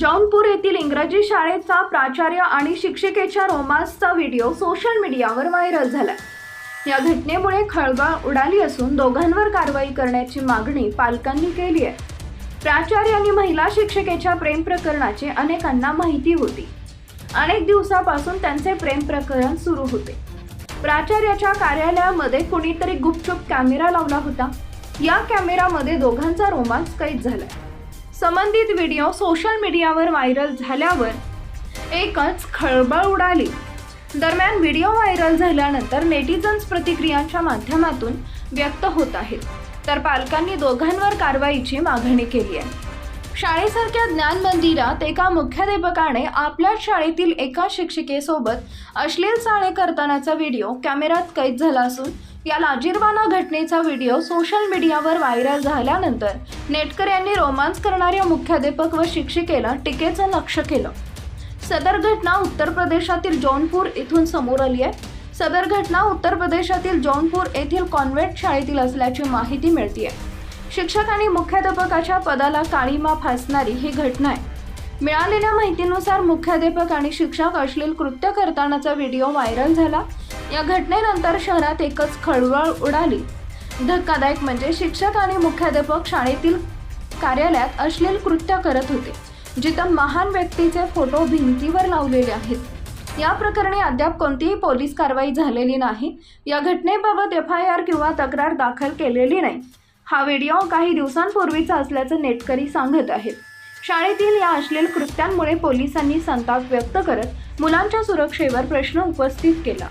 जौनपूर येथील इंग्रजी शाळेचा प्राचार्य आणि शिक्षिकेच्या रोमांसचा व्हिडिओ सोशल मीडियावर व्हायरल झाला या घटनेमुळे खळबळ उडाली असून दोघांवर कारवाई करण्याची मागणी पालकांनी केली आहे. प्राचार्य आणि महिला शिक्षिकेच्या प्रेम प्रकरणाची अनेकांना माहिती होती. अनेक दिवसापासून त्यांचे प्रेम प्रकरण सुरू होते. प्राचार्याच्या कार्यालयामध्ये कुणीतरी गुपचूप कॅमेरा लावला होता. या कॅमेरामध्ये दोघांचा रोमांस कैद झालाय. संबंधित व्हिडिओ सोशल मीडियावर व्हायरल झाल्यावर एकच खळबळ उडाली. दरम्यान व्हिडिओ व्हायरल झाल्यानंतर नेटिझन्स प्रतिक्रियांच्या माध्यमातून व्यक्त होत आहेत तर पालकांनी दोघांवर कारवाईची मागणी केली आहे. शाळेसारख्या ज्ञान मंदिरात एका मुख्याध्यापकाने आपल्याच शाळेतील एका शिक्षिकेसोबत अश्लील चाळे करतानाचा व्हिडिओ कॅमेऱ्यात कैद झाला असून या लाजीरवाना घटनेचा व्हिडिओ सोशल मीडियावर व्हायरल झाल्यानंतर नेटकर यांनी रोमांस करणाऱ्या मुख्याध्यापक व शिक्षिकेला टीकेचं लक्ष केलं. सदर घटना उत्तर प्रदेशातील जौनपूर इथून समोर आली आहे. सदर घटना उत्तर प्रदेशातील जौनपूर येथील कॉन्व्हेंट शाळेतील असल्याची माहिती मिळते शिक्षक आणि मुख्याध्यापकाच्या पदाला काळीमा फासणारी ही घटना आहे. मिळालेल्या माहितीनुसार मुख्याध्यापक आणि शिक्षक अश्लील कृत्य करतानाचा व्हिडिओ व्हायरल झाला. या घटनेनंतर शहरात एकच खळबळ उडाली. धक्कादायक म्हणजे शिक्षक आणि मुख्याध्यापक शाळेतील कार्यालयात अश्लील कृत्य करत होते जिथं महान व्यक्तीचे फोटो भिंतीवर लावलेले आहेत. या प्रकरणी अद्याप कोणतीही पोलीस कारवाई झालेली नाही. या घटनेबाबत एफ आय आर किंवा तक्रार दाखल केलेली नाही. हा व्हिडिओ काही दिवसांपूर्वीचा असल्याचं नेटकरी सांगत आहेत. शाळेतील या अश्लील कृत्यांमुळे पोलिसांनी संताप व्यक्त करत मुलांच्या सुरक्षेवर प्रश्न उपस्थित केला.